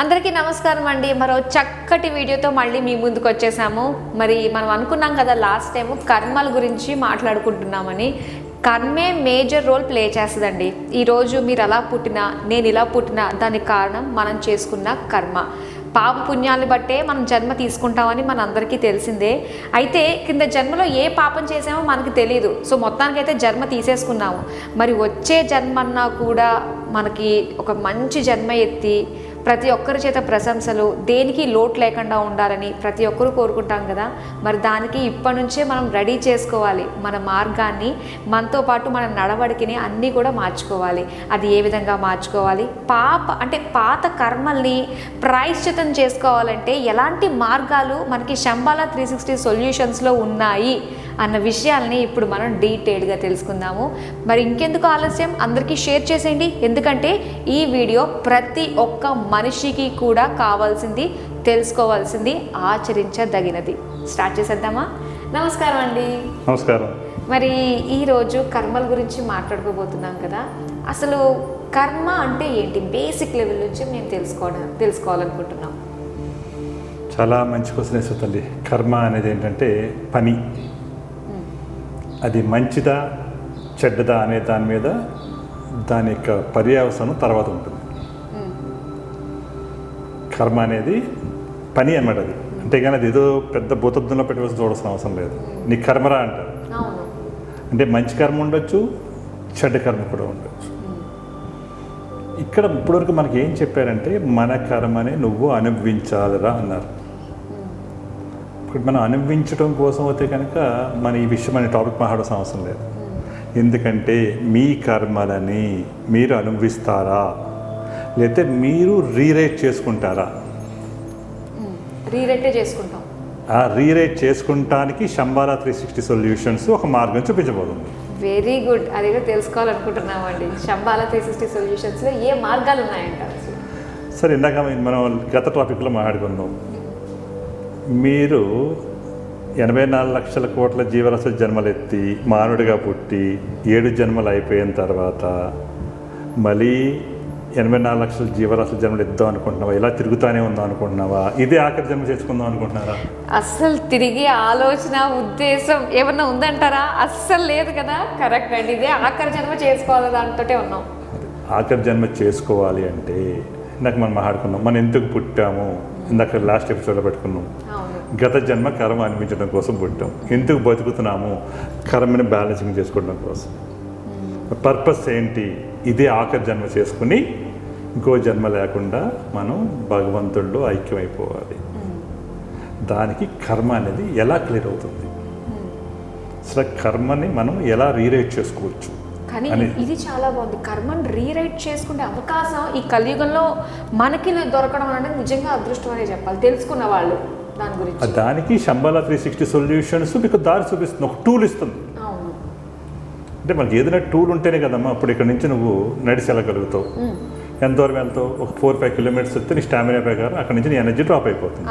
అందరికీ నమస్కారం అండి. మరో చక్కటి వీడియోతో మళ్ళీ మీ ముందుకు వచ్చేసాము. మరి మనం అనుకున్నాం కదా లాస్ట్ టైం కర్మల గురించి మాట్లాడుకుంటున్నామని. కర్మే మేజర్ రోల్ ప్లే చేస్తుందండి. ఈరోజు మీరు అలా పుట్టినా నేను ఇలా పుట్టినా దానికి కారణం మనం చేసుకున్న కర్మ. పాప పుణ్యాన్ని బట్టే మనం జన్మ తీసుకుంటామని మన అందరికీ తెలిసిందే. అయితే కింద జన్మలో ఏ పాపం చేసామో మనకి తెలియదు సో మొత్తానికైతే జన్మ తీసేసుకున్నాము. మరి వచ్చే జన్మన్నా కూడా మనకి ఒక మంచి జన్మ ఎత్తి ప్రతి ఒక్కరి చేత ప్రశంసలు దేనికి లోటు లేకుండా ఉండాలని ప్రతి ఒక్కరు కోరుకుంటాం కదా. మరి దానికి ఇప్పటి నుంచే మనం రెడీ చేసుకోవాలి. మన మార్గాన్ని మనతో పాటు మన నడవడికిని అన్నీ కూడా మార్చుకోవాలి. అది ఏ విధంగా మార్చుకోవాలి? పాప అంటే పాత కర్మల్ని ప్రాయశ్చితం చేసుకోవాలంటే ఎలాంటి మార్గాలు మనకి శంబాల త్రీ సిక్స్టీ సొల్యూషన్స్లో ఉన్నాయి? అన్న విషయాల్ని ఇప్పుడు మనం డీటెయిల్గా తెలుసుకుందాము. మరి ఇంకెందుకు ఆలస్యం? అందరికీ షేర్ చేసేయండి. ఎందుకంటే ఈ వీడియో ప్రతి ఒక్క మనిషికి కూడా కావాల్సింది తెలుసుకోవాల్సింది ఆచరించదగినది. స్టార్ట్ చేసేద్దామా? నమస్కారం అండి. నమస్కారం. మరి ఈరోజు కర్మల గురించి మాట్లాడుకోబోతున్నాం కదా. అసలు కర్మ అంటే ఏంటి? బేసిక్ లెవెల్ నుంచి మేము తెలుసుకోవడం తెలుసుకోవాలనుకుంటున్నాం. చాలా మంచి క్వశ్చన్ వేస్తుంది తల్లి. కర్మ అనేది ఏంటంటే పని. అది మంచిదా చెడ్డదా అనే దాని మీద దాని యొక్క పర్యావసనం తర్వాత ఉంటుంది. కర్మ అనేది పని అన్నమాట అది. అంతేగాని అది ఏదో పెద్ద భూతద్దంలో పెట్టవలసి చూడాల్సిన అవసరం లేదు. నీ కర్మరా అంటారు. అవును. అంటే మంచి కర్మ ఉండొచ్చు చెడ్డ కర్మ కూడా ఉండొచ్చు. ఇక్కడ ఇప్పటివరకు మనకి ఏం చెప్పారంటే మన కర్మని నువ్వు అనుభవించాలిరా అన్నారు. ఇప్పుడు మనం అనుభవించడం కోసం అయితే కనుక మన ఈ విషయం అనే టాపిక్ మాట్లాడాల్సిన అవసరం లేదు. ఎందుకంటే మీ కర్మలని మీరు అనుభవిస్తారా? లేకపోతే మీరు రీరైట్ చేసుకుంటారా? రీరైటే చేసుకుంటాం. ఆ రీరైట్ చేసుకుంటానికి శంబాలా త్రీ సిక్స్టీ సొల్యూషన్స్ ఒక మార్గం చూపించబోతుంది. వెరీ గుడ్ అదేదో తెలుసుకోవాలనుకుంటున్నామండి. శంబాల త్రీ సిక్స్టీ సొల్యూషన్స్లో ఏ మార్గాలు ఉన్నాయంట? సరే ఇందాక మనం గత టాపిక్లో మాట్లాడుకుందాం మీరు ఎనభై నాలుగు లక్షల కోట్ల జీవరాశి జన్మలెత్తి మానవుడిగా పుట్టి ఏడు జన్మలు అయిపోయిన తర్వాత మళ్ళీ ఎనభై నాలుగు లక్షల జీవరాశుల జన్మలు ఇద్దాం అనుకుంటున్నావా? ఇలా తిరుగుతానే ఉందాం అనుకుంటున్నావా? ఇదే ఆఖరి జన్మ చేసుకుందాం అనుకుంటున్నారా? అస్సలు తిరిగి ఆలోచన ఉద్దేశం ఏమన్నా ఉందంటారా? అస్సలు లేదు కదా? కరెక్ట్ అండి. ఇదే ఆఖరి జన్మ చేసుకోవాలి దాంతోటే ఉన్నాం. ఆఖరి జన్మ చేసుకోవాలి అంటే ఇందాక మనం మాట్లాడుకున్నాం మనం ఎందుకు పుట్టాము? ఇందాక లాస్ట్ ఎపిసోడ్లో పెట్టుకున్నాం. గత జన్మ కర్మ అనిపించడం కోసం పుట్టాం. ఎందుకు బతుకుతున్నాము? కర్మని బ్యాలెన్సింగ్ చేసుకోవడం కోసం. పర్పస్ ఏంటి? ఇదే ఆఖరి జన్మ చేసుకుని ఇంకో జన్మ లేకుండా మనం భగవంతుడిలో ఐక్యమైపోవాలి. దానికి కర్మ అనేది ఎలా క్లియర్ అవుతుంది? అసలు కర్మని మనం ఎలా రీరైట్ చేసుకోవచ్చు? కానీ ఇది చాలా బాగుంది. కర్మను రీరైట్ చేసుకునే అవకాశం ఈ కలియుగంలో మనకి దొరకడం అనేది నిజంగా అదృష్టం అనే చెప్పాలి. తెలుసుకున్న వాళ్ళు దాని గురించి. దానికి శంబాలా త్రీ సిక్స్టీ సొల్యూషన్స్ మీకు దారి చూపిస్తుంది. ఒక టూల్ ఇస్తుంది. అంటే మనకి ఏదైనా టూల్ ఉంటేనే కదమ్మా అప్పుడు ఇక్కడ నుంచి నువ్వు నడిచి వెళ్ళగలుగుతావు. దూరం వెళ్తావు? ఒక ఫోర్ ఫైవ్ కిలోమీటర్స్ వస్తే నీ స్టామినా ప్రకారం అక్కడ నుంచి నీ ఎనర్జీ డ్రాప్ అయిపోతుంది.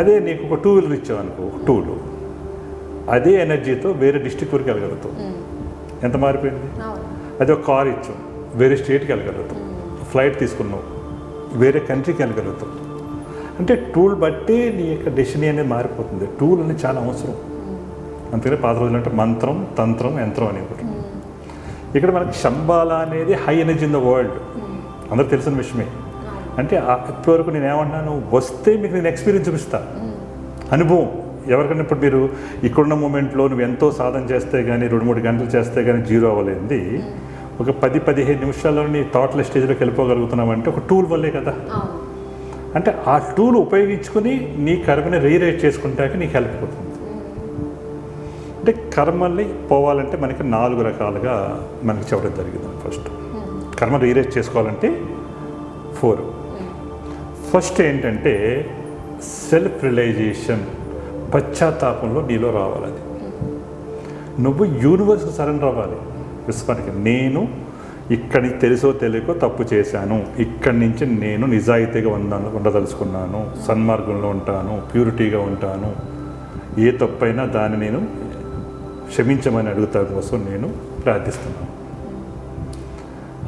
అదే నీకు ఒక టూ వీలర్ ఇచ్చావు అనుకో ఒక టూల్ అదే ఎనర్జీతో వేరే డిస్టిక్ వరకు వెళ్ళగలుగుతావు. ఎంత మారిపోయింది? అదే ఒక కార్ ఇచ్చావు వేరే స్టేట్కి వెళ్ళగలుగుతావు ఫ్లైట్ తీసుకున్నావు వేరే కంట్రీకి వెళ్ళగలుగుతావు అంటే టూల్ బట్టి నీ యొక్క డెసినీ అనేది మారిపోతుంది. టూల్ అనేది చాలా అవసరం. అందుకని పాత రోజులు అంటే మంత్రం తంత్రం యంత్రం అనేవారు ఇక్కడ మనకి శంబాల అనేది high energy in the world. అందరికి తెలిసిన విషయమే. అంటే ఆ- ఇప్పటివరకు నేను ఏమంటున్నాను? వస్తే మీకు నేను ఎక్స్పీరియన్స్ చూపిస్తా. అనుభవం. ఎవరికైనా ఇప్పుడు మీరు ఇక్కడున్న మూమెంట్లో నువ్వు ఎంతో సాధన చేస్తే కానీ రెండు మూడు గంటలు చేస్తే కానీ జీరో అవ్వలేంది. ఒక పది పదిహేను నిమిషాల్లో నీ థాట్ల స్టేజ్లోకి వెళ్ళిపోగలుగుతున్నావు అంటే ఒక టూల్ వల్లే కదా. అంటే ఆ టూల్ ఉపయోగించుకుని నీ కర్మని రీరైట్ చేసుకుంటాక నీకు హెల్ప్ అవుతుంది. అంటే కర్మల్ని పోవాలంటే మనకి నాలుగు రకాలుగా మనకి చెప్పడం జరిగింది ఫస్ట్. కర్మ రీరైట్ చేసుకోవాలంటే ఫోర్. ఫస్ట్ ఏంటంటే సెల్ఫ్ రియలైజేషన్. పశ్చాత్తాపంలో నీలో రావాలి అది నువ్వు యూనివర్స్ సరెండర్ అవ్వాలి. విశ్వానికి నేను ఇక్కడి తెలుసో తెలియకో తప్పు చేశాను. ఇక్కడి నుంచి నేను నిజాయితీగా ఉందాను ఉండదలుచుకున్నాను. సన్మార్గంలో ఉంటాను ప్యూరిటీగా ఉంటాను. ఏ తప్పైనా దాన్ని నేను క్షమించమని అడుగుతా కోసం నేను ప్రార్థిస్తున్నాను.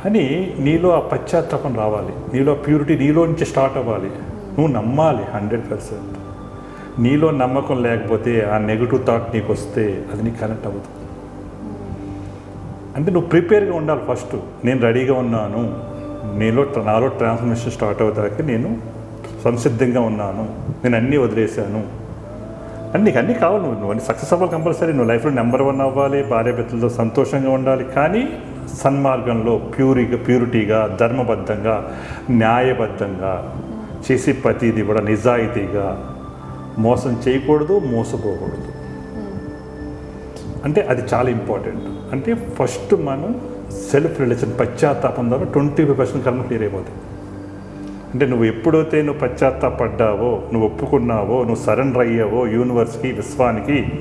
అని నీలో ఆ పశ్చాత్తాపం రావాలి. నీలో ప్యూరిటీ నీలో నుంచి స్టార్ట్ అవ్వాలి. నువ్వు నమ్మాలి హండ్రెడ్ పర్సెంట్ నీలో నమ్మకం లేకపోతే ఆ నెగిటివ్ థాట్ నీకు వస్తే అది నీకు కనెక్ట్ అవ్వదు. అంటే నువ్వు ప్రిపేర్గా ఉండాలి ఫస్ట్ నేను రెడీగా ఉన్నాను. నీలో నాలో ట్రాన్స్ఫర్మేషన్ స్టార్ట్ అవుతాక నేను సంసిద్ధంగా ఉన్నాను. నేను అన్నీ వదిలేశాను. అని నీకు అన్నీ కావాలి. నువ్వు నువ్వు అన్ని సక్సెస్ అవ్వాలి కంపల్సరీ నువ్వు లైఫ్లో నెంబర్ వన్ అవ్వాలి. భార్యాభర్తలతో సంతోషంగా ఉండాలి. కానీ సన్మార్గంలో ప్యూరిగా ప్యూరిటీగా ధర్మబద్ధంగా న్యాయబద్ధంగా చేసి ప్రతిది కూడా నిజాయితీగా మోసం చేయకూడదు మోసపోకూడదు. అంటే అది చాలా ఇంపార్టెంట్ అంటే ఫస్ట్ మనం సెల్ఫ్ రిలేషన్ పశ్చాత్తాపం ద్వారా ట్వంటీ ఫైవ్ పర్సెంట్ కర్మ క్లియర్ అయిపోతుంది అంటే నువ్వు ఎప్పుడైతే నువ్వు పశ్చాత్తాపడ్డావో నువ్వు ఒప్పుకున్నావో నువ్వు సరెండర్ అయ్యావో యూనివర్స్కి విశ్వానికి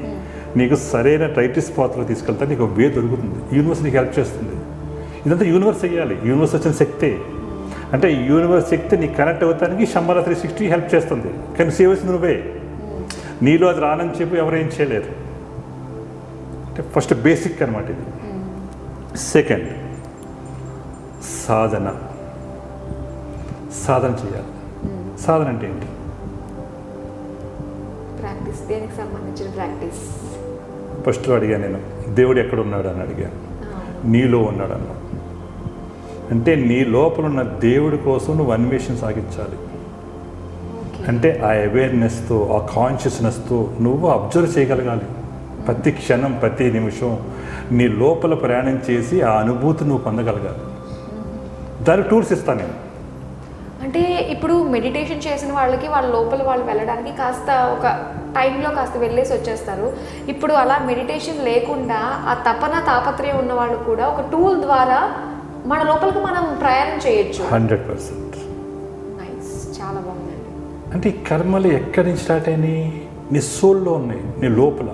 నీకు సరైన టైటిస్ పాత్రలో తీసుకెళ్తే నీకు వే దొరుకుతుంది. యూనివర్స్ నీకు హెల్ప్ చేస్తుంది. ఇదంతా యూనివర్స్ అయ్యాలి యూనివర్స్ వచ్చిన శక్తే. అంటే యూనివర్స్ శక్తి నీకు కనెక్ట్ అవుతానికి శంబర త్రీ సిక్స్టీ హెల్ప్ చేస్తుంది. కానీ చేయవలసింది నువ్వే. నీలో అది రానని చెప్పి ఎవరేం చేయలేరు అంటే ఫస్ట్ బేసిక్ అనమాట ఇది. సెకండ్ సాధన. సాధన చేయాలి. సాధన అంటే ఏంటి? ప్రాక్టీస్ దేనికి సంబంధించిన ప్రాక్టీస్ ఫస్ట్ అడిగాను నేను దేవుడు ఎక్కడ ఉన్నాడు అని అడిగాను. నీలో ఉన్నాడు అన్నాడు అంటే నీ లోపల ఉన్న దేవుడి కోసం నువ్వు అన్వేషణ సాగించాలి. అంటే ఆ అవేర్నెస్తో ఆ కాన్షియస్నెస్తో నువ్వు అబ్జర్వ్ చేయగలగాలి. ప్రతి క్షణం ప్రతి నిమిషం నీ లోపల ప్రయాణం చేసి ఆ అనుభూతి నువ్వు పొందగలగాలి. దానికి టూల్స్ ఇస్తాను నేను. అంటే ఇప్పుడు మెడిటేషన్ చేసిన వాళ్ళకి వాళ్ళ లోపల వాళ్ళు వెళ్ళడానికి కాస్త ఒక టైంలో కాస్త వెళ్ళేసి వచ్చేస్తారు. ఇప్పుడు అలా మెడిటేషన్ లేకుండా ఆ తపన తాపత్రయం ఉన్న వాళ్ళు కూడా ఒక టూల్ ద్వారా మన లోపలికి మనం ప్రయాణం చేయొచ్చు. హండ్రెడ్ పర్సెంట్ అంటే ఈ కర్మలు ఎక్కడి నుంచి స్టార్ట్ అయినాయి? నీ సోల్లో ఉన్నాయి నీ లోపల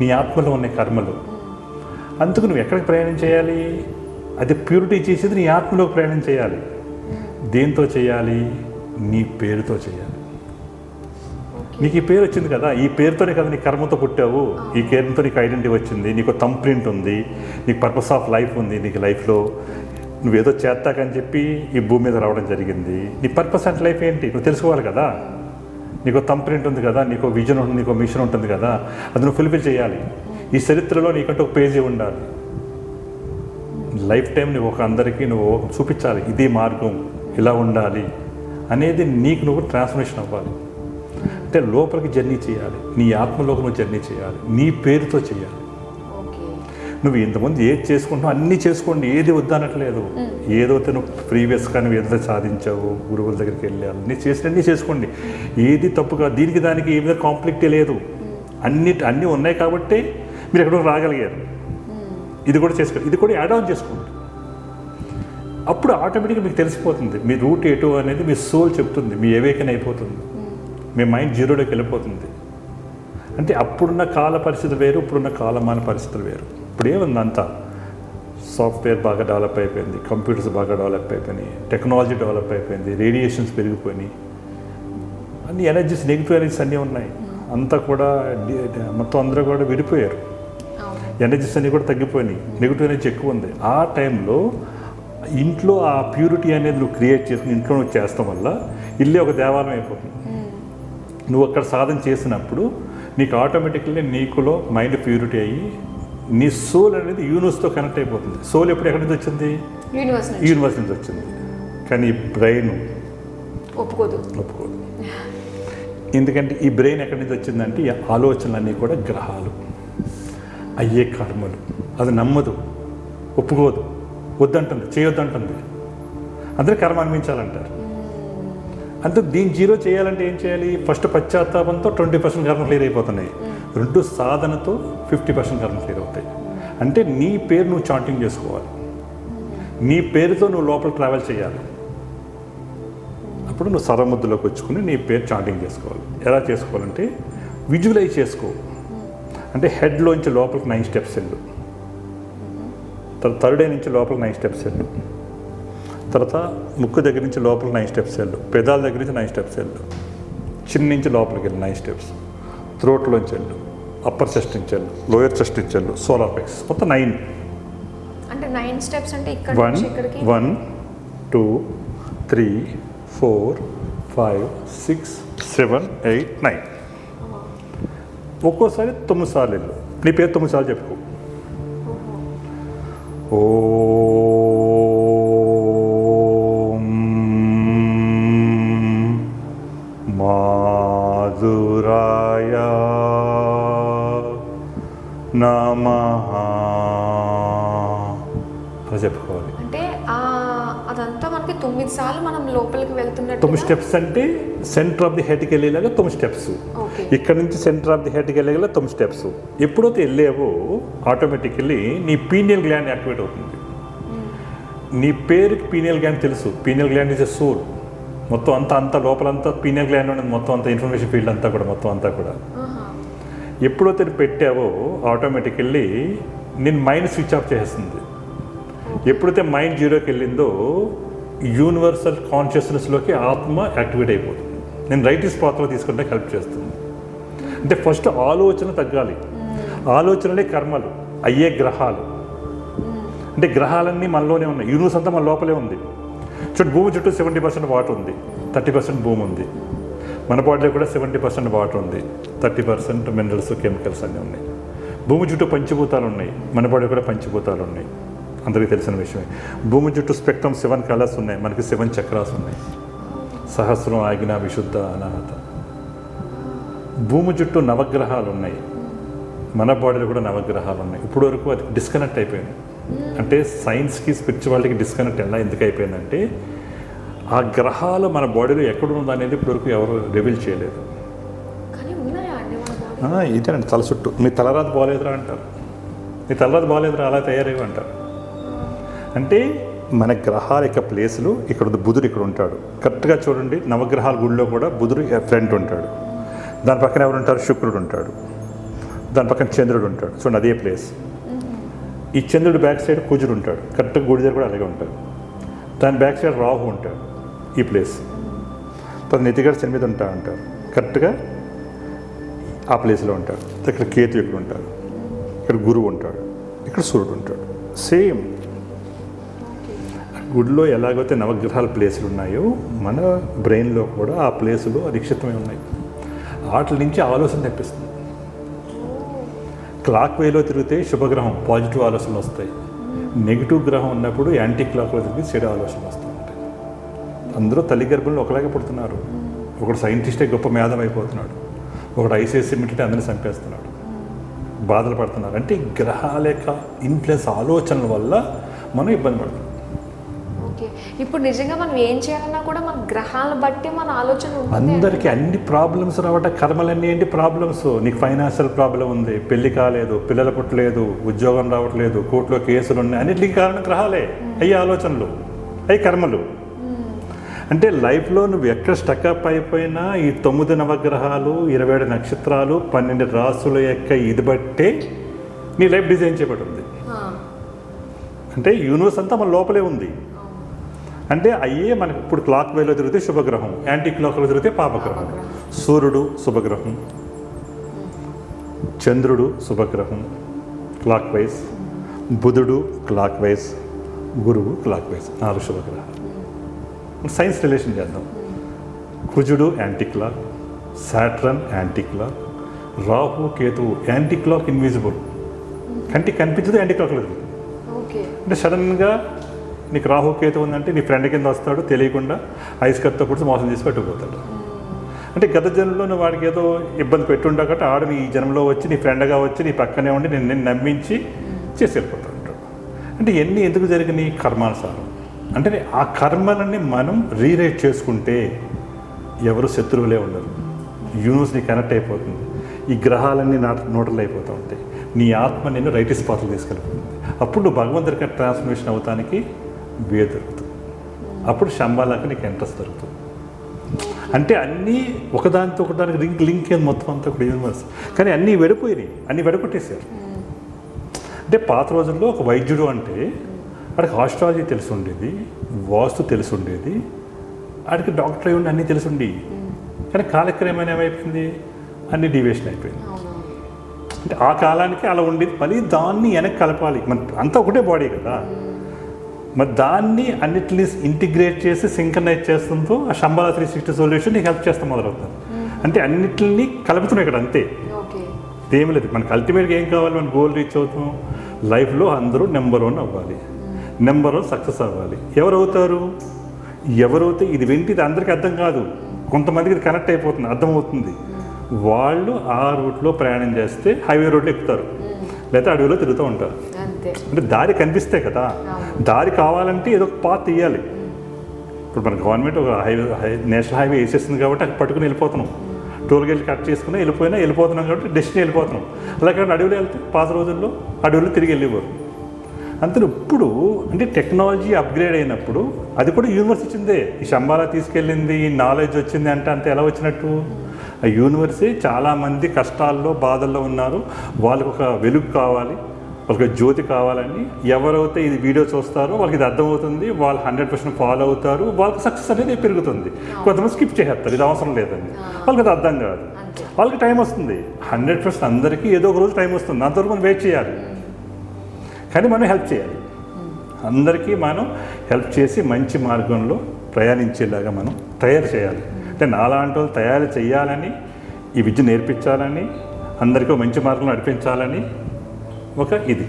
నీ ఆత్మలో ఉన్నాయి కర్మలు. అందుకు నువ్వు ఎక్కడికి ప్రయాణం చేయాలి? అది ప్యూరిటీ చేసేది నీ ఆత్మలోకి ప్రయాణం చేయాలి. దేంతో చేయాలి? నీ పేరుతో చేయాలి. నీకు ఈ పేరు వచ్చింది కదా ఈ పేరుతోనే కదా నీ కర్మతో పుట్టావు. ఈ పేరుతో నీకు ఐడెంటిటీ వచ్చింది నీకు థమ్ ప్రింట్ ఉంది నీకు పర్పస్ ఆఫ్ లైఫ్ ఉంది నీకు లైఫ్లో నువ్వేదో చేస్తాకని చెప్పి ఈ భూమి మీద రావడం జరిగింది. నీ పర్పస్ అండ్ లైఫ్ ఏంటి? నువ్వు తెలుసుకోవాలి కదా? నీకు తంప్రింట్ ప్రింట్ ఉంది కదా నీకు విజన్ ఉంటుంది నీకు మిషన్ ఉంటుంది కదా అది నువ్వు ఫుల్ఫిల్ చేయాలి. ఈ చరిత్రలో నీకంటే ఒక పేజీ ఉండాలి. లైఫ్ టైం నువ్వు ఒక అందరికీ నువ్వు చూపించాలి. ఇది మార్గం. ఇలా ఉండాలి అనేది నీకు నువ్వు ట్రాన్స్ఫర్మేషన్ అవ్వాలి. అంటే లోపలికి జర్నీ చేయాలి. నీ ఆత్మలోకి నువ్వు జర్నీ చేయాలి. నీ పేరుతో చేయాలి. నువ్వు ఇంతకుముందు ఏది చేసుకుంటున్నావు అన్నీ చేసుకోండి ఏది వద్దనట్లేదు. ఏదైతే నువ్వు ప్రీవియస్గా నువ్వు ఏదైతే సాధించావు గురువుల దగ్గరికి వెళ్ళి అన్నీ చేసినన్నీ చేసుకోండి. ఏది తప్పుగా దీనికి దానికి ఏ విధంగా కాంప్లిక్టే లేదు. అన్ని అన్నీ ఉన్నాయి కాబట్టి మీరు ఎక్కడో రాగలిగారు. ఇది కూడా చేసుకోండి ఇది కూడా యాడ్ ఆన్ చేసుకోండి. అప్పుడు ఆటోమేటిక్గా మీకు తెలిసిపోతుంది. మీ రూట్ ఎటు అనేది మీ సోల్ చెప్తుంది మీ ఎవేకన్ అయిపోతుంది. మీ మైండ్ జీరోలోకి వెళ్ళిపోతుంది. అంటే అప్పుడున్న కాల పరిస్థితి వేరు ఇప్పుడున్న కాలమాన పరిస్థితులు వేరు. ఇప్పుడు ఏముంది అంతా సాఫ్ట్వేర్ బాగా డెవలప్ అయిపోయింది కంప్యూటర్స్ బాగా డెవలప్ అయిపోయినాయి టెక్నాలజీ డెవలప్ అయిపోయింది రేడియేషన్స్ పెరిగిపోయినాయి. అన్ని ఎనర్జీస్ నెగిటివ్ ఎనర్జీస్ అన్నీ ఉన్నాయి. అంతా కూడా మొత్తం అందరూ కూడా విడిపోయారు. ఎనర్జీస్ అన్నీ కూడా తగ్గిపోయినాయి. నెగిటివ్ ఎనర్జీ ఎక్కువ ఉంది. ఆ టైంలో ఇంట్లో ఆ ప్యూరిటీ అనేది నువ్వు క్రియేట్ చేసుకుని ఇంట్లో నువ్వు చేస్తాం వల్ల ఇల్లే ఒక దేవాలయం అయిపోతుంది. నువ్వు అక్కడ సాధన చేసినప్పుడు నీకు ఆటోమేటిక్లీ నీకులో మైండ్ ప్యూరిటీ అయ్యి నీ సోల్ అనేది యూనివర్స్తో కనెక్ట్ అయిపోతుంది. సోల్ ఎప్పుడు ఎక్కడి నుంచి వచ్చింది? యూనివర్స్ నుంచి. యూనివర్స్ నుంచి వచ్చింది. కానీ బ్రెయిన్ ఒప్పుకోదు. ఒప్పుకోదు. ఎందుకంటే ఈ బ్రెయిన్ ఎక్కడి నుంచి వచ్చిందంటే ఈ ఆలోచనలన్నీ కూడా గ్రహాలు. అయ్యే కర్మలు. అది నమ్మదు. ఒప్పుకోదు. వద్దంటుంది. చేయొద్దంటుంది. అందరూ కర్మ అనిపించాలంటారు. అంతే దీన్ని జీరో చేయాలంటే ఏం చేయాలి? ఫస్ట్ పశ్చాత్తాపంతో ట్వంటీ పర్సెంట్ కర్మ క్లియర్ అయిపోతున్నాయి. రెండు సాధనతో ఫిఫ్టీ పర్సెంట్ కర్మ క్లియర్ అవుతాయి. అంటే నీ పేరు నువ్వు చాంటింగ్ చేసుకోవాలి. నీ పేరుతో నువ్వు లోపల ట్రావెల్ చేయాలి. అప్పుడు నువ్వు సరముద్దులోకి వచ్చుకుని నీ పేరు చాంటింగ్ చేసుకోవాలి. ఎలా చేసుకోవాలంటే విజువలైజ్ చేసుకో. అంటే హెడ్లోంచి లోపలికి నైన్ స్టెప్స్ వెళ్ళు. తర్వాత థర్డ్ డే నుంచి లోపలికి నైన్ స్టెప్స్ వెళ్ళు. తర్వాత ముక్కు దగ్గర నుంచి లోపలికి నైన్ స్టెప్స్ వెళ్ళు. పెదాల దగ్గర నుంచి నైన్ స్టెప్స్ వెళ్ళు. చిన్న నుంచి లోపలికి వెళ్ళు నైన్ స్టెప్స్ త్రోట్లోంచి వెళ్ళు. అప్పర్ చెస్ట్ వెళ్ళు లోయర్ చెస్ట్ వెళ్ళు సోలార్ పెక్స్ మొత్తం నైన్ అంటే నైన్ స్టెప్స్ అంటే ఇక్కడ one one two three four five six seven eight nine ఒక్కోసారి తొమ్మిది సార్లు వెళ్ళు. నీ పేరు తొమ్మిది సార్లు చెప్పుకో. ఓం నమః. అలా చెప్పుకోవాలి అంటే అదంతా మనకి తొమ్మిది సార్లు మనం లోపలికి వెళ్తున్నట్టు తొమ్మిది స్టెప్స్ అంటే సెంటర్ ఆఫ్ ది హెడ్కి వెళ్ళేలాగా తొమ్మిది స్టెప్స్. ఇక్కడ నుంచి సెంటర్ ఆఫ్ ది హెడ్కి వెళ్ళేలా తొమ్మిది స్టెప్స్. ఎప్పుడైతే వెళ్ళావో ఆటోమేటికల్లీ నీ పీనియల్ గ్లాండ్ యాక్టివేట్ అవుతుంది. నీ పేరుకి పీనియల్ గ్లాండ్ తెలుసు. Pineal gland is a soul. మొత్తం అంతా అంతా లోపలంతా పీనియల్ గ్లాండ్ ఉన్నది. మొత్తం అంతా ఇన్ఫర్మేషన్ ఫీల్డ్ అంతా కూడా మొత్తం అంతా కూడా. ఎప్పుడైతే పెట్టావో ఆటోమేటికల్లీ నేను మైండ్ స్విచ్ ఆఫ్ చేస్తుంది ఎప్పుడైతే మైండ్ జీరోకి వెళ్ళిందో యూనివర్సల్ కాన్షియస్నెస్లోకి ఆత్మ యాక్టివేట్ అయిపోతుంది. నేను రైటిస్ పాత్ర తీసుకుంటే హెల్ప్ చేస్తుంది. అంటే ఫస్ట్ ఆలోచన తగ్గాలి. ఆలోచనలే కర్మలు. అయ్యే గ్రహాలు. అంటే గ్రహాలన్నీ మనలోనే ఉన్నాయి. యూనివర్స్ అంతా మన లోపలే ఉంది. చూడు భూమి చుట్టూ సెవెంటీ పర్సెంట్ వాటర్ ఉంది. థర్టీ పర్సెంట్ భూమి ఉంది. మన బాడీలో కూడా సెవెంటీ పర్సెంట్ వాటర్ ఉంది. థర్టీ పర్సెంట్ మినరల్స్ కెమికల్స్ అన్నీ ఉన్నాయి. భూమి చుట్టూ పంచభూతాలు ఉన్నాయి. మన బాడీ కూడా పంచభూతాలు ఉన్నాయి. అందరికీ తెలిసిన విషయమే. భూమి చుట్టూ స్పెక్ట్రమ్ సెవెన్ కలర్స్ ఉన్నాయి. మనకి సెవెన్ చక్రాస్ ఉన్నాయి. సహస్రం ఆగిన విశుద్ధ అనాహత. భూమి చుట్టూ నవగ్రహాలు ఉన్నాయి. మన బాడీలో కూడా నవగ్రహాలు ఉన్నాయి. ఇప్పుడు వరకు అది డిస్కనెక్ట్ అయిపోయింది. అంటే సైన్స్కి స్పిరిచువాలిటీకి డిస్కనెక్ట్ ఎలా ఎందుకు అయిపోయిందంటే ఆ గ్రహాలు మన బాడీలో ఎక్కడ ఉంది అనేది ఇప్పటివరకు ఎవరు రివీల్ చేయలేదు. ఇదేనండి తల చుట్టూ. మీ తలరాత బాగాలేదురా అంటారు. మీ తలరాత బాగాలేదురా అలా తయారయ్యి అంటారు. అంటే మన గ్రహాల యొక్క ప్లేసులు ఇక్కడ బుధుడు ఇక్కడ ఉంటాడు. కరెక్ట్గా చూడండి నవగ్రహాల గుడిలో కూడా బుధుడు ఫ్రంట్ ఉంటాడు. దాని పక్కన ఎవరు ఉంటారు? శుక్రుడు ఉంటాడు. దాని పక్కన చంద్రుడు ఉంటాడు. చూడండి అదే ప్లేస్. ఈ చంద్రుడు బ్యాక్ సైడ్ కుజుడు ఉంటాడు. కరెక్ట్గా గుడి దగ్గర కూడా అలాగే ఉంటాడు. దాని బ్యాక్ సైడ్ రాహు ఉంటాడు. ఈ ప్లేస్. తన నెతిగడ శని మీద ఉంటా అంటారు. కరెక్ట్గా ఆ ప్లేస్లో ఉంటాడు. ఇక్కడ కేతు ఇక్కడ ఉంటాడు. ఇక్కడ గురువు ఉంటాడు. ఇక్కడ సూర్యుడు ఉంటాడు. సేమ్. గుడిలో ఎలాగైతే నవగ్రహాల ప్లేసులు ఉన్నాయో మన బ్రెయిన్లో కూడా ఆ ప్లేసులు నిక్షిప్తమై ఉన్నాయి. వాటి నుంచి ఆలోచన తెప్పిస్తుంది. క్లాక్ వేలో తిరిగితే శుభగ్రహం పాజిటివ్ ఆలోచనలు వస్తాయి. నెగిటివ్ గ్రహం ఉన్నప్పుడు యాంటీ క్లాక్లో తిరిగి చెడు ఆలోచనలు వస్తాయి. అందరూ తల్లి గర్భంలో ఒకలాగే పుడుతున్నారు. ఒకడు సైంటిస్టే గొప్ప మేధం అయిపోతున్నాడు. ఒకడు ఐసీఎస్సీ మిట్టే అందరిని చంపేస్తున్నాడు. బాధలు పడుతున్నారు. అంటే గ్రహాల యొక్క ఇన్ఫ్లుయెన్స్ ఆలోచనల వల్ల మనం ఇబ్బంది పడుతున్నాం. ఓకే. ఇప్పుడు నిజంగా మనం ఏం చేయాలన్నా కూడా మన గ్రహాలను బట్టి మన ఆలోచన అందరికీ అన్ని ప్రాబ్లమ్స్ రావట కర్మలన్నీ ఏంటి ప్రాబ్లమ్స్? నీకు ఫైనాన్షియల్ ప్రాబ్లం ఉంది పెళ్ళి కాలేదు పిల్లలు పుట్టలేదు ఉద్యోగం రావట్లేదు కోర్టులో కేసులు ఉన్నాయి అన్నిటికీ కారణం గ్రహాలే. అయ్యే ఆలోచనలు అయ్యి కర్మలు. అంటే లైఫ్లో నువ్వు ఎక్కడ స్టక్అప్ అయిపోయినా ఈ తొమ్మిది నవగ్రహాలు ఇరవై ఏడు నక్షత్రాలు పన్నెండు రాసుల యొక్క ఇది బట్టే నీ లైఫ్ డిజైన్ చేయబడి ఉంది. అంటే యూనివర్స్ అంతా మన లోపలే ఉంది. అంటే అయ్యే మనకి ఇప్పుడు క్లాక్ వేలో తిరిగితే శుభగ్రహం యాంటీ క్లాక్లో తిరిగితే పాపగ్రహం. సూర్యుడు శుభగ్రహం. చంద్రుడు శుభగ్రహం. క్లాక్ వైజ్ బుధుడు క్లాక్ వైజ్ గురువు క్లాక్ వైజ్ నాలుగు శుభగ్రహాలు. సైన్స్ రిలేషన్ చేద్దాం. కుజుడు anti clock Saturn anti clock Rahu కేతువు యాంటీ క్లాక్ ఇన్విజిబుల్. కంటికి కనిపించదు యాంటీ తిరుగుతుంది ఓకే. అంటే సడన్గా నీకు రాహు కేతు ఉందంటే నీ ఫ్రెండ్ కింద వస్తాడు తెలియకుండా ఐస్ కత్తో పుడిచి మోసం చేసి పెట్టుకుపోతాడు. అంటే గత జన్మలో నువ్వు వాడికి ఏదో ఇబ్బంది పెట్టుండా కాబట్టి ఆడు నీ జన్మలో వచ్చి నీ ఫ్రెండ్గా వచ్చి నీ పక్కనే ఉండి నేను నేను నమ్మించి చేసి వెళ్ళిపోతూ ఉంటాడు అంటే ఎన్ని ఎందుకు జరిగినాయి? కర్మానుసారం. అంటే ఆ కర్మలని మనం రీరైట్ చేసుకుంటే ఎవరు శత్రువులే ఉండరు. యూనివర్స్ నీ కనెక్ట్ అయిపోతుంది. ఈ గ్రహాలన్నీ నాట నోటలు అయిపోతూ ఉంటాయి. నీ ఆత్మ నేను రైటిస్ పాత్రలు తీసుకెళ్ళిపోతుంది. అప్పుడు నువ్వు భగవంతుడికి ట్రాన్స్ఫర్మేషన్ అవుతానికి వే దొరుకుతుంది. అప్పుడు శంబాలకు నీకు ఇంట్రెస్ట్ దొరుకుతుంది. అంటే అన్నీ ఒకదానితో ఒకదానికి లింక్ లింక్ అయింది మొత్తం అంతా కూడా యూనివర్స్. కానీ అన్నీ వెడిపోయినాయి. అన్నీ వెడగొట్టేశారు. అంటే పాత రోజుల్లో ఒక వైద్యుడు అంటే వాడికి ఆస్ట్రాలజీ తెలిసి ఉండేది వాస్తు తెలిసి ఉండేది వాడికి డాక్టర్ అయి ఉండి అన్నీ తెలిసి ఉండి కానీ కాలక్రమేణా ఏమైపోయింది? అన్ని డివేషన్ అయిపోయింది. అంటే ఆ కాలానికి అలా ఉండేది. మళ్ళీ దాన్ని వెనక్కి కలపాలి. మన అంతా ఒకటే బాడీ కదా. మరి దాన్ని అన్నిటిని ఇంటిగ్రేట్ చేసి సింకనైజ్ చేస్తుందో ఆ శంబాల త్రీ సిక్స్టీ సొల్యూషన్ నీకు హెల్ప్ చేస్తాం మొదలవుతుంది. అంటే అన్నిటిని కలుపుతున్నాయి ఇక్కడ అంతే. ఓకే. ఏం లేదు. మనకు అల్టిమేట్గా ఏం కావాలి? మన గోల్ రీచ్ అవుతాం. లైఫ్లో అందరూ నెంబర్ వన్ అవ్వాలి. నెంబర్ వన్ సక్సెస్ అవ్వాలి. ఎవరు అవుతారు ఎవరైతే ఇది వింటే ఇది అందరికీ అర్థం కాదు. కొంతమందికి ఇది కనెక్ట్ అయిపోతుంది అర్థమవుతుంది. వాళ్ళు ఆ రూట్లో ప్రయాణం చేస్తే హైవే రోడ్లో ఎక్కుతారు. లేకపోతే అడవిలో తిరుగుతూ ఉంటారు. అంటే దారి కనిపిస్తే కదా దారి కావాలంటే ఏదో ఒక పాత్ తీయాలి. ఇప్పుడు మన గవర్నమెంట్ ఒక హైవే నేషనల్ హైవే వేసేస్తుంది కాబట్టి అక్కడ పట్టుకుని వెళ్ళిపోతున్నాం. టోల్ గేట్ కట్ చేసుకుని వెళ్ళిపోయినా వెళ్ళిపోతున్నాం కాబట్టి డెస్టినీ వెళ్ళిపోతున్నాం. అలా అడవిలో వెళ్తే పాత రోజుల్లో అడవిలో తిరిగి వెళ్ళేవారు. అంతే ఇప్పుడు అంటే టెక్నాలజీ అప్గ్రేడ్ అయినప్పుడు అది కూడా యూనివర్స్ ఇచ్చిందే. ఈ శంబాలా తీసుకెళ్ళింది ఈ నాలెడ్జ్ వచ్చింది అంటే అంతే ఎలా వచ్చినట్టు? ఆ యూనివర్సే చాలామంది కష్టాల్లో బాధల్లో ఉన్నారు. వాళ్ళకి ఒక వెలుగు కావాలి వాళ్ళకి ఒక జ్యోతి కావాలని. ఎవరైతే ఇది వీడియో చూస్తారో వాళ్ళకి ఇది అర్థమవుతుంది వాళ్ళు హండ్రెడ్ పర్సెంట్ ఫాలో అవుతారు వాళ్ళకి సక్సెస్ అనేది పెరుగుతుంది. కొంతమంది స్కిప్ చేసేస్తారు ఇది అవసరం లేదని. వాళ్ళకి అది అర్థం కాదు. వాళ్ళకి టైం వస్తుంది. హండ్రెడ్ పర్సెంట్ అందరికీ ఏదో ఒక రోజు టైం వస్తుంది. అంతవరకు మనం వెయిట్ చేయాలి. కానీ మనం హెల్ప్ చేయాలి. అందరికీ మనం హెల్ప్ చేసి మంచి మార్గంలో ప్రయాణించేలాగా మనం తయారు చేయాలి. అంటే నాలాంటి వాళ్ళు తయారు చేయాలని ఈ విద్య నేర్పించాలని అందరికీ మంచి మార్గంలో నడిపించాలని ఒక ఇది.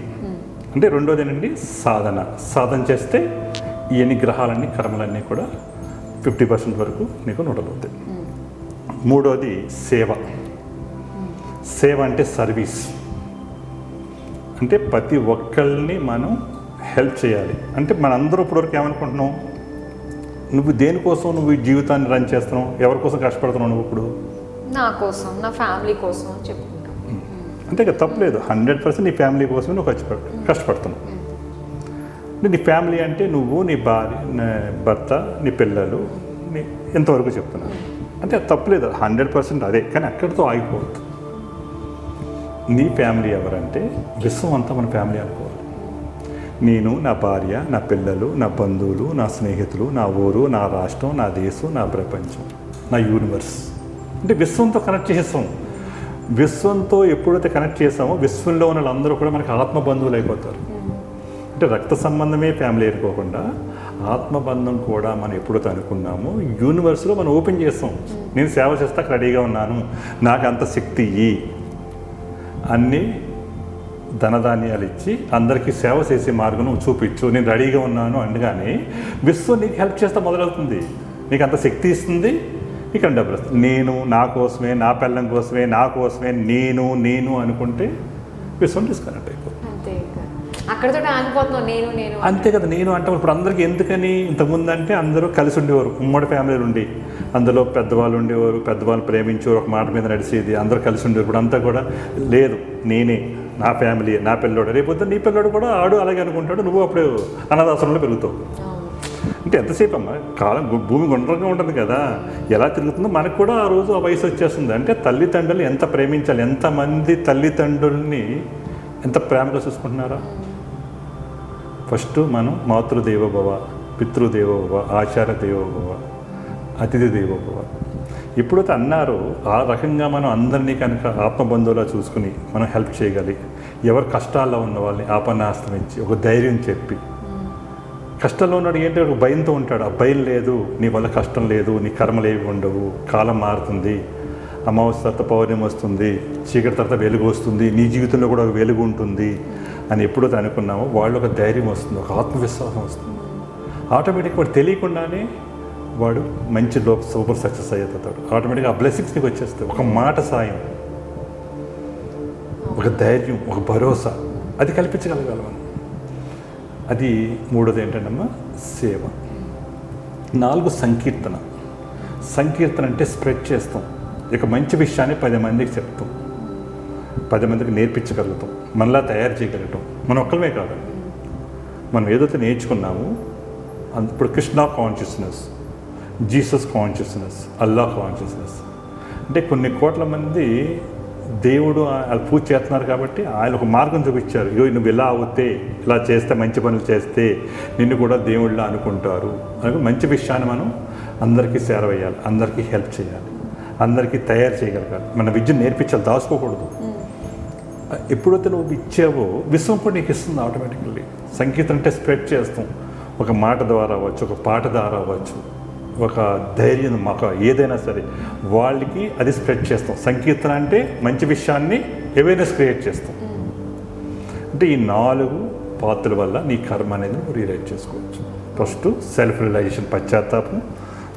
అంటే రెండోది ఏంటండి సాధన. సాధన చేస్తే ఈ అన్ని గ్రహాలన్నీ కర్మలన్నీ కూడా ఫిఫ్టీ పర్సెంట్ వరకు నీకు నూటలవుతాయి మూడోది సేవ. సేవ అంటే సర్వీస్. అంటే ప్రతి ఒక్కళ్ళని మనం హెల్ప్ చేయాలి. అంటే మనందరూ ఇప్పటివరకు ఏమనుకుంటున్నాం? నువ్వు దేనికోసం నువ్వు ఈ జీవితాన్ని రన్ చేస్తున్నావు? ఎవరి కోసం కష్టపడుతున్నావు నువ్వు ఇప్పుడు? నా కోసం నా ఫ్యామిలీ కోసం అని చెప్పుకుంటాం. అంతే కదా తప్పలేదు. హండ్రెడ్ పర్సెంట్ నీ ఫ్యామిలీ కోసమే నువ్వు కష్టపడ కష్టపడుతున్నావు. అంటే నీ ఫ్యామిలీ అంటే నువ్వు నీ భార్య నీ భర్త నీ పిల్లలు నీ ఎంతవరకు చెప్తున్నావు అంటే తప్పలేదు. హండ్రెడ్ పర్సెంట్ అదే. కానీ అక్కడితో ఆగిపోవద్దు. నీ ఫ్యామిలీ ఎవరంటే విశ్వం అంతా మన ఫ్యామిలీ అనుకోవాలి. నేను నా భార్య నా పిల్లలు నా బంధువులు నా స్నేహితులు నా ఊరు నా రాష్ట్రం నా దేశం నా ప్రపంచం నా యూనివర్స్ అంటే విశ్వంతో కనెక్ట్ చేస్తాం విశ్వంతో ఎప్పుడైతే కనెక్ట్ చేసామో విశ్వంలో ఉన్న వాళ్ళందరూ కూడా మనకి ఆత్మ బంధువులు అయిపోతారు. అంటే రక్త సంబంధమే ఫ్యామిలీ అనుకోకుండా ఆత్మబంధం కూడా మనం ఎప్పుడైతే అనుకున్నామో యూనివర్స్లో మనం ఓపెన్ చేస్తాం నేను సేవ చేస్తాక రెడీగా ఉన్నాను. నాకు అంత శక్తి ఇయ్యి. అన్ని ధనధాన్యాలు ఇచ్చి అందరికీ సేవ చేసే మార్గం చూపించు. నేను రెడీగా ఉన్నాను అనగానే విశ్వం నీకు హెల్ప్ చేస్తే మొదలవుతుంది. నీకు అంత శక్తి ఇస్తుంది. ఇక్కడ డబ్బులు వస్తుంది. నేను నా కోసమే నా పిల్లం కోసమే నా కోసమే నేను నేను అనుకుంటే విశ్వం డిస్కనెక్ట్ అయిపోతుంది అక్కడతో నేను అంతే కదా నేను అంటే ఇప్పుడు అందరికి ఎందుకని ఇంతకుముందు అంటే అందరూ కలిసి ఉండేవారు. ఉమ్మడి ఫ్యామిలీలు ఉండి. అందులో పెద్దవాళ్ళు ఉండేవారు పెద్దవాళ్ళు ప్రేమించేవారు ఒక మాట మీద నడిచేది అందరూ కలిసి ఉండేవారు. ఇప్పుడు అంతా కూడా లేదు నేనే నా ఫ్యామిలీ నా పిల్లోడు. రేపొద్దు నీ పిల్లోడు కూడా ఆడు అలాగే అనుకుంటాడు నువ్వు అప్పుడు అనాథాశ్రమంలో పెరుగుతావు. అంటే ఎంతసేపు అమ్మా? కాలం భూమి గుండ్రంగా ఉంటుంది కదా. ఎలా తిరుగుతుందో మనకు కూడా ఆ రోజు ఆ వయసు వచ్చేస్తుంది. అంటే తల్లిదండ్రులు ఎంత ప్రేమించాలి ఎంతమంది తల్లిదండ్రుల్ని ఎంత ప్రేమగా చూసుకుంటున్నారా? ఫస్ట్ మనం మాతృదేవోభవ పితృదేవోభవ ఆచార దేవోభవ అతిథి దేవోభవ. ఎప్పుడైతే అన్నారో ఆ రకంగా మనం అందరినీ కనుక ఆత్మబంధువులా చూసుకుని మనం హెల్ప్ చేయగలి. ఎవరు కష్టాల్లో ఉన్న వాళ్ళని ఆపన్నాస్తం ఇచ్చి ఒక ధైర్యం చెప్పి. కష్టంలో ఉన్నాడు ఏంటంటే ఒక భయంతో ఉంటాడు. ఆ భయం లేదు నీ వల్ల కష్టం లేదు నీ కర్మలు ఏవి ఉండవు కాలం మారుతుంది అమావాస్య తర్వాత పౌర్ణమి వస్తుంది చీకటి తర్వాత వెలుగు వస్తుంది నీ జీవితంలో కూడా ఒక వెలుగు ఉంటుంది అని ఎప్పుడైతే అనుకున్నామో వాళ్ళు ఒక ధైర్యం వస్తుంది ఒక ఆత్మవిశ్వాసం వస్తుంది. ఆటోమేటిక్ వాడు తెలియకుండానే వాడు మంచి లో సూపర్ సక్సెస్ అయ్యేతాడు ఆటోమేటిక్గా ఆ బ్లెస్సింగ్స్ నీకు వచ్చేస్తాయి. ఒక మాట సాయం ఒక ధైర్యం ఒక భరోసా అది కల్పించగలగాలి మనం. అది మూడోది ఏంటంటమ్మా సేవ. నాలుగు సంకీర్తన. సంకీర్తన అంటే స్ప్రెడ్ చేస్తాం. ఇక మంచి విషయాన్ని పది మందికి చెప్తాం. పది మందికి నేర్పించగలుగుతాం. మనలా తయారు చేయగలగటం మనం ఒక్కలమే కాదు. మనం ఏదైతే నేర్చుకున్నామో అంత ఇప్పుడు Krishna consciousness Jesus consciousness Allah consciousness అంటే కొన్ని కోట్ల మంది దేవుడు పూజ చేస్తున్నారు కాబట్టి ఆయన ఒక మార్గం చూపించారు. ఇగో నువ్వు ఇలా అవుతే ఇలా చేస్తే మంచి పనులు చేస్తే నిన్ను కూడా దేవుళ్ళ అనుకుంటారు. అని మంచి విషయాన్ని మనం అందరికీ సేరవేయాలి అందరికీ హెల్ప్ చేయాలి అందరికీ తయారు చేయగలగాలి. మన విద్యను నేర్పించాలి దాచుకోకూడదు. ఎప్పుడైతే నువ్వు ఇచ్చావో విశ్వం కూడా నీకు ఇస్తుంది ఆటోమేటికల్లీ సంగీతం అంటే స్ప్రెడ్ చేస్తాం. ఒక మాట ద్వారా అవ్వచ్చు ఒక పాట ద్వారా అవ్వచ్చు. ఒక ధైర్యం మాకు ఏదైనా సరే వాళ్ళకి అది స్ప్రెడ్ చేస్తాం. సంకీర్తన అంటే మంచి విషయాన్ని అవేర్నెస్ క్రియేట్ చేస్తాం. అంటే ఈ నాలుగు పాత్రల వల్ల నీ కర్మ అనేది రీరైట్ చేసుకోవచ్చు. ఫస్ట్ సెల్ఫ్ రియలైజేషన్ పశ్చాత్తాపం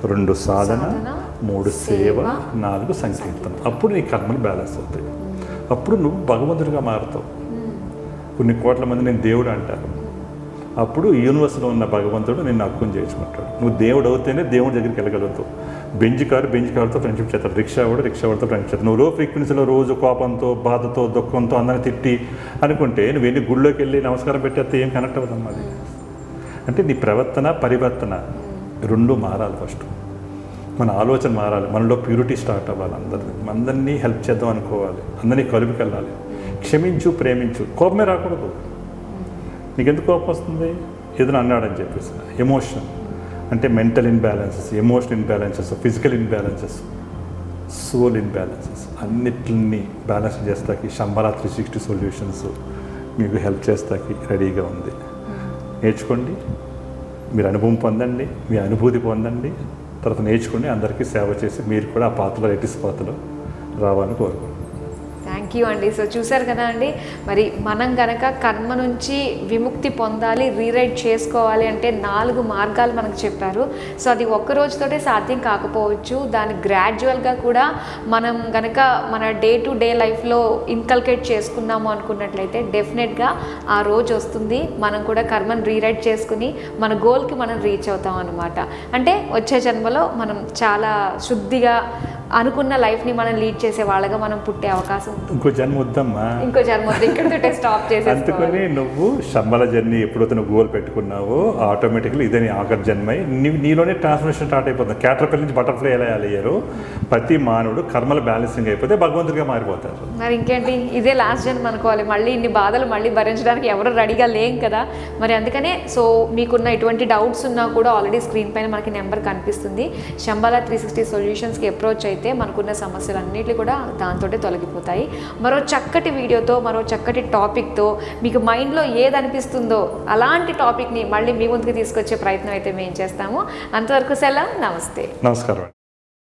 రెండు సాధన సాధన, మూడు సేవ నాలుగు సంకీర్తన. అప్పుడు నీ కర్మలు బ్యాలెన్స్ అవుతాయి. అప్పుడు నువ్వు భగవంతుడిగా మారుతావు. కొన్ని కోట్ల మంది నేను దేవుడు అంటారు అప్పుడు యూనివర్స్లో ఉన్న భగవంతుడు నిన్ను హక్కుని చేసుకుంటాడు నువ్వు దేవుడు అవుతేనే దేవుడి దగ్గరికి వెళ్ళగలుగుతావు. బెంచ్ కారు బెంచ్ కారుతో ఫ్రెండ్షిప్ చేస్తారు. రిక్షా కూడా రిక్షా వాడితో ఫ్రెండ్షిప్ చేస్తారు. నువ్వు లో ఫ్రీక్వెన్సీలో రోజు కోపంతో బాధతో దుఃఖంతో అందరిని తిట్టి అనుకుంటే నువ్వు వెళ్ళి గుళ్ళోకి వెళ్ళి నమస్కారం పెట్టేస్తే ఏం కనెక్ట్ అవుతాం అది? అంటే నీ ప్రవర్తన పరివర్తన రెండు మారాలి ఫస్ట్ మన ఆలోచన మారాలి. మనలో ప్యూరిటీ స్టార్ట్ అవ్వాలి అందరినీ. అందరినీ హెల్ప్ చేద్దాం అనుకోవాలి. అందరినీ కలుపుకెళ్ళాలి క్షమించు ప్రేమించు. కోపమే రాకూడదు. నీకెందుకు కోపం వస్తుంది? ఏదైనా అన్నాడని చెప్పేసి. ఎమోషన్ అంటే mental imbalances emotion imbalances physical imbalances soul imbalances అన్నిటిని బ్యాలెన్స్ చేస్తాకి శంబరా త్రీ సిక్స్టీ సొల్యూషన్స్ మీకు హెల్ప్ చేస్తాకి రెడీగా ఉంది. నేర్చుకోండి. మీరు అనుభవం పొందండి. మీ అనుభూతి పొందండి. తర్వాత నేర్చుకుని అందరికీ సేవ చేసి మీరు కూడా ఆ పాత్రలో ఎటిస్ పాత్రలో రావాలని కోరుకుంటున్నాను. థ్యాంక్ యూ అండి. సో చూసారు కదా అండి మరి మనం గనక కర్మ నుంచి విముక్తి పొందాలి రీరైట్ చేసుకోవాలి అంటే నాలుగు మార్గాలు మనకు చెప్పారు. సో అది ఒక్క రోజుతోటే సాధ్యం కాకపోవచ్చు. దాన్ని గ్రాడ్యువల్గా కూడా మనం గనక మన డే టు డే లైఫ్లో ఇన్కల్కేట్ చేసుకున్నాము అనుకున్నట్లయితే డెఫినెట్గా ఆ రోజు వస్తుంది. మనం కూడా కర్మను రీరైట్ చేసుకుని మన గోల్కి మనం రీచ్ అవుతాం అనమాట అంటే వచ్చే జన్మలో మనం చాలా శుద్ధిగా అనుకున్న లైఫ్ని మనం లీడ్ చేసే వాళ్ళగా మనం పుట్టే అవకాశం ఉంటుంది. ఇంకో జన్మ వద్దమ్మా. ఇంకో జన్మ వద్దు, ఇక్కడితోటే స్టాప్ చేసేసుకోవాలి. అందుకని నువ్వు శంబల జర్నీ ఎప్పుడైతే నువ్వు గోల్ పెట్టుకున్నావో ఆటోమేటిక్లీ ఇదే నీ ఆఖరి జన్మై నీ నీలోనే ట్రాన్స్ఫర్మేషన్ స్టార్ట్ అయిపోతుంది. క్యాటర్పిల్ నుంచి బటర్ఫ్లై ఎలా అయ్యారు ప్రతి మానవుడు కర్మల బ్యాలెన్సింగ్ అయిపోతే భగవంతుడిగా మారిపోతారు. మరి ఇంకేంటి? ఇదే లాస్ట్ జన్మ అనుకోవాలి. మళ్ళీ ఇన్ని బాధలు మళ్ళీ భరించడానికి ఎవరు రెడీగా లేం కదా. మరి అందుకనే సో మీకున్న ఎటువంటి డౌట్స్ ఉన్నా కూడా ఆల్రెడీ స్క్రీన్ పైన మనకి నెంబర్ కనిపిస్తుంది. శంబాలా త్రీ సిక్స్టీ సొల్యూషన్స్కి అప్రోచ్ అయితే మనకున్న సమస్యలన్నిటి కూడా దాంతో తొలగిపోతాయి. మరో చక్కటి వీడియోతో మరో చక్కటి టాపిక్తో మీకు మైండ్లో ఏది అనిపిస్తుందో అలాంటి టాపిక్ని మళ్ళీ మీ ముందుకు తీసుకొచ్చే ప్రయత్నం అయితే మేము చేస్తాము. అంతవరకు సెలవు. నమస్తే. నమస్కారం